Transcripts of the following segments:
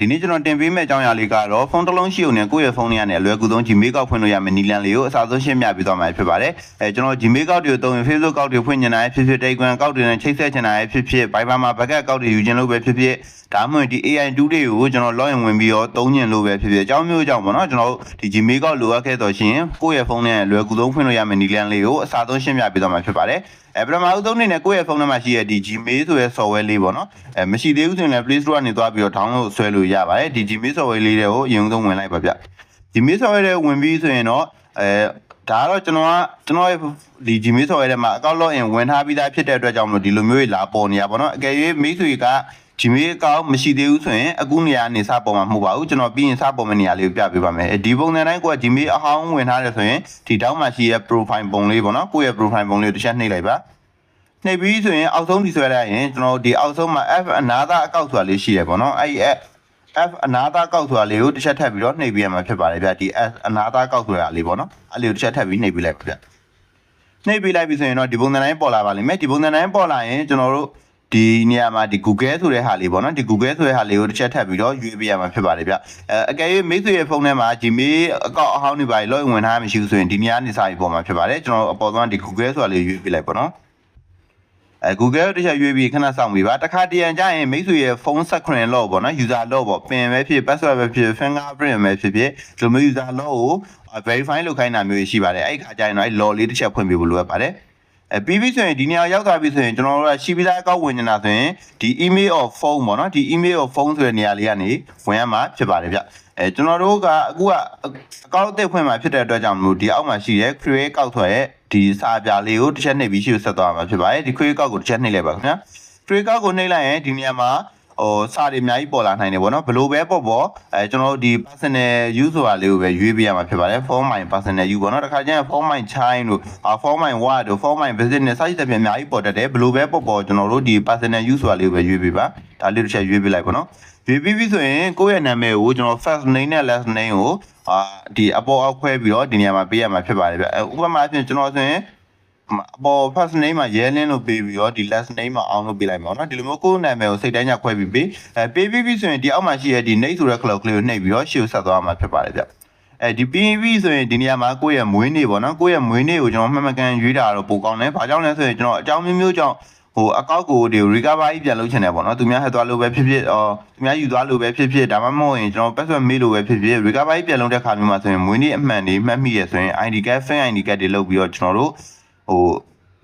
ဒီနေ့ကျွန်တော်တင်ပေးမယ့်အကြောင်းအရာလေးကတော့ဖုန်းတစ်လုံးရှိုံနဲ့ကိုယ့်ရဲ့ဖုန်းလေးကနေအလွယ်ကူဆုံး Gmail ကောက်ဖွင့်လို့ရမယ့်နည်းလမ်းလေးကိုအစားဆုံးရှင်းပြပေးသွားမှာဖြစ်ပါတယ်။အဲကျွန်တော် Gmail ကောက်တွေကိုသုံးရင် Facebook ကောက်တွေဖွင့်နေတာဖြစ်ဖြစ် Telegram ကောက်တွေနဲ့ချိတ်ဆက်ချင်တာဖြစ်ဖြစ် Viber မှာ backup ကောက်တွေယူခြင်းလို့ပဲဖြစ်ဖြစ်ဒါမှမဟုတ်ဒီ AI2 တွေကိုကျွန်တော် login ဝင်ပြီးတော့သုံးညင်လို့ပဲဖြစ်ဖြစ်အကြောင်းမျိုးအကြောင်းပေါ့နော်ကျွန်တော်ဒီ Gmail ကောက်လိုအပ်ခဲ့တော့ရှင်ကိုယ့်ရဲ့ဖုန်းနဲ့အလွယ်ကူဆုံးဖွင့်လို့ရမယ့်နည်းလမ်းလေးကိုအစားဆုံးရှင်းပြပေးသွားမှာဖြစ်ပါတယ်။အဲပထမဦးဆုံးအနေနဲ့ကိုယ့်ရဲ့ဖုန်းထဲမှာရှိတဲ့ဒီ Gmail ဆိုတဲ့ software လေးပေါ့နော်အဲမရှိသေးဘူးဆိုရင်လည်း Play Store ကနေသွားပြီးတော့ download ဆွဲလို့ရပါတယ်ဒီ Gmail software လေးတွေကိုအရင်ဆုံးဝင်လိုက်ပါဗျ Gmail software တွေဝင်ပြီးဆိုရင်တော့အဲဒါကတော့ကျွန်တော်ကကျွန်တော်ရဲ့ဒီ Gmail software ထဲမှာ account login ဝင်ထားပြီးသားဖြစ်တဲ့အတွက်ကြောင့်မလို့ဒီလိုမျိုးကြီးလာပေါ်နေရပါတော့အကယ်၍မိတ်ဆွေက Gmail account မရှိသေးဘူးဆိုရင်အခုနေရာနေစပေါ်မှာမဟုတ်ပါဘူးကျွန်တော်ပြီးရင်စပေါ်မယ့်နေရာလေးကိုပြပေးပါမယ်ဒီပုံစံတိုင်းကိုက Gmail အဟောင်းဝင်ထားတယ်ဆိုရင်ဒီတောင်းမှာရှိတဲ့ profile ပုံလေးပေါ့နော်ကိုယ့်ရဲ့ profile ပုံလေးကိုတစ်ချက်နှိပ်လိုက်ပါနှိပ်ပြီးဆိုရင်အောက်ဆုံးဒီဆွဲလိုက်ရင်ကျွန်တော်တို့ဒီအောက်ဆုံးမှာ F အနာသားအကောက်ဆိုတာလေးရှိတယ်ပေါ့နော်အဲ့ဒီ F အနာသားအကောက်ဆိုတာလေးကိုတစ်ချက်ထပ်ပြီးတော့နှိပ်ပြီးရမှာဖြစ်ပါတယ်ဗျဒီ F အနာသားအကောက်ဆိုတာလေးပေါ့နော်အဲ့လေးကိုတစ်ချက်ထပ်ပြီးနှိပ်ပြီးလိုက်ပါဗျနှိပ်ပြီးလိုက်ပြီဆိုရင်တော့ဒီပုံစံတိုင်းပေါ်လာပါလိမ့်မယ်ဒီပုံစံတိုင်းပေါ်လာရင်ကျွန်တော်တို့ ဒီနေရာမှာဒီ Google ဆိုတဲ့ဟာလေးပေါ့နော်ဒီ Google ဆိုတဲ့ဟာလေးကိုတစ်ချက်ထပ်ပြီးတော့ရွေးပေးရမှာဖြစ်ပါတယ်ဗျအဲအကယ်၍မိတ်ဆွေရဲ့ဖုန်းထဲမှာ Gmail အကောက်အဟောင်းတွေပါလို့ဝင်ထားမှမရှိဘူးဆိုရင်ဒီနေရာနေစာရေးပေါ်မှာဖြစ်ပါတယ်ကျွန်တော်အပေါ်ဆုံးဒီ Google ဆိုတာလေးရွေးပေးလိုက်ပေါ့နော်အဲ Google တစ်ချက်ရွေးပြီးခဏစောင့်ပြီးပါတခါတရံကြရင်မိတ်ဆွေရဲ့ဖုန်း screen lock ပေါ့နော် user lock ပေါ့ပင်ပဲဖြစ် password ပဲဖြစ် fingerprint ပဲဖြစ်ဖြစ်ဒီလိုမျိုး user lock ကို verify လုပ်ခိုင်းတာမျိုးရှိပါတယ်အဲ့ဒီခါကျရင်တော့အဲ့ lock လေးတစ်ချက်ဖွင့်ပေးဖို့လိုအပ်ပါတယ် အဲပြီးပြီဆိုရင်ဒီနေရာရောက်သွားပြီဆိုရင်ကျွန်တော်တို့ကရှိပြီးသားအကောက်ဝင်နေတာဆိုရင်ဒီ email of phone ပေါ့နော်ဒီ email of phone ဆိုတဲ့နေရာလေးကနေဝင်ရမှာဖြစ်ပါတယ်ဗျအဲကျွန်တော်တို့ကအခုကအကောက်အသစ်ဖွင့်မှာဖြစ်တဲ့အတွက်ကြောင့်မလို့ဒီအောက်မှာရှိတဲ့ create ကောက်ဆိုရဲဒီစာပြလေးကိုတစ်ချက်နှိပ်ပြီးရှေ့ဆက်သွားမှာဖြစ်ပါတယ်ဒီ create ကောက်ကိုတစ်ချက်နှိပ်လိုက်ပါခင်ဗျာ create ကောက်ကိုနှိပ်လိုက်ရင်ဒီနေရာမှာ ဟိုစာတွေအများကြီးပေါ်လာနိုင်တယ်ပေါ့နော်ဘလို့ပဲပေါ့ပေါ့အဲကျွန်တော်တို့ဒီ personal use ဆိုတာလေးကိုပဲရွေးပေးရမှာဖြစ်ပါတယ် for my personal use ပေါ့နော်တခါကျရင် for my child တို့ for my work တို့ for my business စသဖြင့်အများကြီးပေါ်တတ်တယ်ဘလို့ပဲပေါ့ပေါ့ကျွန်တော်တို့ဒီ personal use ဆိုတာလေးကိုပဲရွေးပေးပါဒါလေးတစ်ချက်ရွေးပေးလိုက်ပေါ့နော်ရွေးပြီးပြီဆိုရင်ကိုယ့်ရဲ့နာမည်ကိုကျွန်တော် first name နဲ့ last name ကိုအာဒီအပေါ်အောက်ခွဲပြီးတော့ဒီနေရာမှာပေးရမှာဖြစ်ပါတယ်ဗျဥပမာအဖြစ်ကျွန်တော်ဆိုရင် အပေါ် first name မှာရဲလင်းလို့ပေးပြီးတော့ဒီ last name မှာအောင်လို့ပေးလိုက်မှာပေါ့နော်ဒီလိုမျိုးကိုယ့်နာမည်ကိုစိတ်တိုင်းညခွဲပြီးပေးအဲပေးပြီးပြီဆိုရင်ဒီအောက်မှာရှိတဲ့ဒီ name ဆိုတဲ့ color ကလေးကိုနှိပ်ပြီးတော့ရှေ့ကိုဆက်သွားမှာဖြစ်ပါတယ်ဗျအဲဒီ PV ဆိုရင်ဒီနေရာမှာကိုယ့်ရဲ့မွေးနေ့ပေါ့နော်ကိုယ့်ရဲ့မွေးနေ့ကိုကျွန်တော်မှတ်မှတ်ကန်ရွေးတာတော့ပိုကောင်းတယ်။ဘာကြောင့်လဲဆိုရင်ကျွန်တော်အကြောင်းမျိုးမျိုးကြောင့်ဟိုအကောက်ကိုဒီ recover ကြီးပြန်လုပ်ချင်တယ်ပေါ့နော်သူများဟက်သွားလို့ပဲဖြစ်ဖြစ်အော်သူများယူသွားလို့ပဲဖြစ်ဖြစ်ဒါမှမဟုတ်ရင်ကျွန်တော် password မေးလို့ပဲဖြစ်ဖြစ် recover ကြီးပြန်လုပ်တဲ့ခါမျိုးမှာဆိုရင်မွေးနေ့အမှန်တွေမှတ်မိရဆိုရင် ID card fan ID card တွေလုပ်ပြီးတော့ကျွန်တော်တို့ ဟို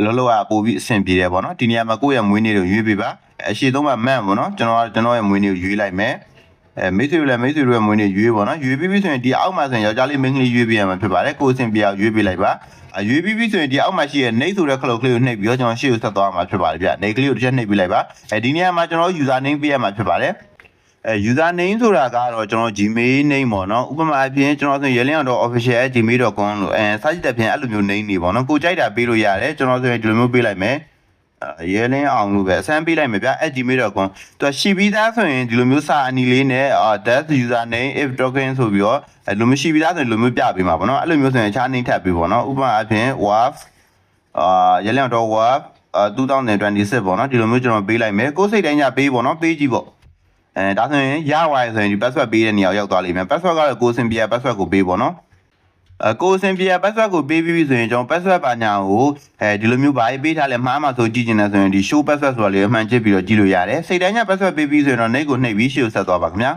လောလောကပို့ပြီးအဆင်ပြေတယ်ပေါ့နော်။ဒီနေရာမှာကိုယ့်ရဲ့မွေးနေ့ကိုရွေးပေးပါ။အရှိသုံးမှာမှန်ပေါ့နော်။ကျွန်တော်ကကျွန်တော်ရဲ့မွေးနေ့ကိုရွေးလိုက်မယ်။အဲမိတ်ဆွေတို့လည်းမိတ်ဆွေတို့ရဲ့မွေးနေ့ရွေးပါတော့ရွေးပြီးပြီဆိုရင်ဒီအောက်မှာဆိုရင်ယောက်ျားလေးမိန်းကလေးရွေးပေးရမှာဖြစ်ပါတယ်ကိုယ်အဆင်ပြေအောင်ရွေးပေးလိုက်ပါအရွေးပြီးပြီဆိုရင်ဒီအောက်မှာရှိတဲ့နှိပ်ဆိုတဲ့ခလုတ်ကလေးကိုနှိပ်ပြီးတော့ကျွန်တော်ရှေ့ကိုဆက်သွားမှာဖြစ်ပါတယ်ဗျနှိပ်ကလေးကိုတစ်ချက်နှိပ်ပေးလိုက်ပါအဲဒီနေရာမှာကျွန်တော် user name ပေးရမှာဖြစ်ပါတယ် အဲ user name ဆိုတာကတော့ကျွန်တော် Gmail name ပေါ့နော်ဥပမာအပြင်ကျွန်တော်ဆိုရင်ရလင်းအောင် official@gmail.com လို့အဲစာကြည့်တဲ့ပြင်အဲ့လိုမျိုး name နေပေါ့နော်ကိုကြိုက်တာပေးလို့ရတယ်ကျွန်တော်ဆိုရင်ဒီလိုမျိုးပေးလိုက်မယ်ရဲလင်းအောင်လို့ပဲအစမ်းပေးလိုက်မယ်ဗျ @gmail.com သူကရှိပြီးသားဆိုရင်ဒီလိုမျိုးစာအနီလေးနဲ့ that user name if token ဆိုပြီးတော့အဲလိုမျိုးရှိပြီးသားဆိုရင်ဒီလိုမျိုးပြပေးမှာပေါ့နော်အဲ့လိုမျိုးဆိုရင်အခြားနှိမ့်ထပ်ပေးပေါ့နော်ဥပမာအဖြစ် waf အာရဲလင်းအောင် waf 2026ပေါ့နော်ဒီလိုမျိုးကျွန်တော်ပေးလိုက်မယ်ကိုယ်စိတ်တိုင်းညပေးပေါ့နော်ပေးကြည့်ပေါ့ အဲဒါဆိုရင်ရသွားရဆိုရင်ဒီ password ပေးတဲ့နေရာရောက်သွားလိမ့်မယ် password ကတော့ကိုယ်စင်ပြ password ကိုပေးပေါ့နော်အကိုစင်ပြ password ကိုပေးပြီးပြီဆိုရင်ကျွန်တော် password ပါညာကိုအဲဒီလိုမျိုးဗာရေးပေးထားလဲမှားမှဆိုကြည့်ကျင်တယ်ဆိုရင်ဒီ show password ဆိုတာလေးအမှန်ချစ်ပြီးတော့ကြည့်လို့ရတယ်စိတ်တိုင်းည password ပေးပြီးဆိုရင်တော့နှိပ်ကိုနှိပ်ပြီးရှေ့ကိုဆက်သွားပါခင်ဗျာ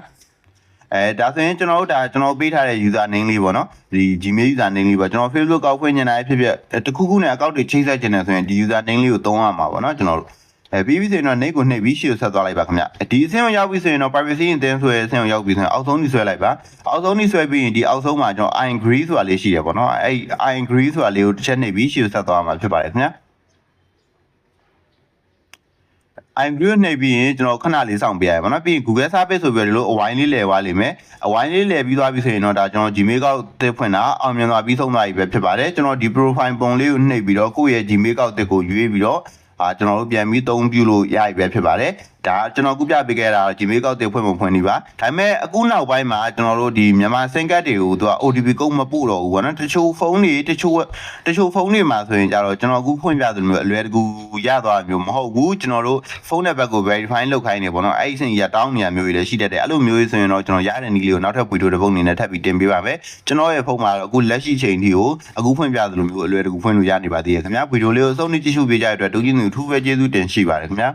အဲဒါဆိုရင်ကျွန်တော်တို့ဒါကျွန်တော်ပေးထားတဲ့ user name လေးပေါ့နော်ဒီ Gmail user name လေးပေါ့ကျွန်တော် Facebook ကောက်ဖွင့်နေတာဖြစ်ဖြစ်တခုခုနဲ့အကောင့်တွေချိတ်ဆက်ကျင်တယ်ဆိုရင်ဒီ user name လေးကိုသုံးရမှာပေါ့နော်ကျွန်တော်တို့ အဲပြီးပြီဆိုရင်တော့ name ကိုနှိပ်ပြီးရှေ့ကိုဆက်သွားလိုက်ပါခင်ဗျဒီအဆင့်ကိုရောက်ပြီဆိုရင်တော့ privacy အတင်းဆွဲအဆင့်ကိုရောက်ပြီဆိုရင်အောက်ဆုံးကြီးဆွဲလိုက်ပါအောက်ဆုံးကြီးဆွဲပြီးရင်ဒီအောက်ဆုံးမှာကျွန်တော် i agree ဆိုတာလေးရှိတယ်ပေါ့နော်အဲ i agree ဆိုတာလေးကိုတစ်ချက်နှိပ်ပြီးရှေ့ကိုဆက်သွားမှာဖြစ်ပါတယ်ခင်ဗျ I'm view နှိပ်ပြီးရင်ကျွန်တော်ခဏလေးစောင့်ပေးရပါတော့ပြီးရင် Google Service ဆိုပြီးတော့ဒီလိုအဝိုင်းလေးလဲသွားလိမ့်မယ်အဝိုင်းလေးလဲပြီးသွားပြီဆိုရင်တော့ဒါကျွန်တော် Gmail ကောက်တစ်ဖွင့်တာအောင်မြင်သွားပြီးဆုံးသွားပြီပဲဖြစ်ပါတယ်ကျွန်တော်ဒီ profile ပုံလေးကိုနှိပ်ပြီးတော့ကိုယ့်ရဲ့ Gmail ကောက်တစ်ကိုရွေးပြီးတော့ အာကျွန်တော်တို့ပြန်ပြီးသုံးပြုလို့ရပြီပဲဖြစ်ပါတယ် ဒါကျွန်တော်ခုပြပေးခဲ့တာ Gmail ကောက်တွေဖွင့်မဖွင့်နေပါဒါပေမဲ့အခုနောက်ပိုင်းမှာကျွန်တော်တို့ဒီမြန်မာစင်ကတ်တွေကိုသူက OTP ကုတ်မပို့တော့ဘူးဗောနော်တချို့ဖုန်းတွေတချို့တချို့ဖုန်းတွေမှာဆိုရင်ကြတော့ကျွန်တော်အခုဖွင့်ပြသလိုမျိုးအလွယ်တကူရသွားမျိုးမဟုတ်ဘူးကျွန်တော်တို့ဖုန်းနံပါတ်ကို verify လုပ်ခိုင်းနေဗောနော်အဲ့ဒီအစဉ်ကြီးကတောင်းနေရမျိုးတွေလည်းရှိတတ်တယ်အဲ့လိုမျိုးကြီးဆိုရင်တော့ကျွန်တော်ရတဲ့နည်းလေးကိုနောက်ထပ်ဗီဒီယိုတစ်ပုဒ်အနေနဲ့ထပ်ပြီးတင်ပေးပါမယ်ကျွန်တော်ရဲ့ဖုန်းမှာတော့အခုလက်ရှိချိန်ထိကိုအခုဖွင့်ပြသလိုမျိုးအလွယ်တကူဖွင့်လို့ရနေပါသေးတယ်ခင်ဗျာဗီဒီယိုလေးကိုအဆုံးထိကြည့်ရှုပေးကြတဲ့အတွက်ဒုတိယသူအထူးပဲကျေးဇူးတင်ရှိပါတယ်ခင်ဗျာ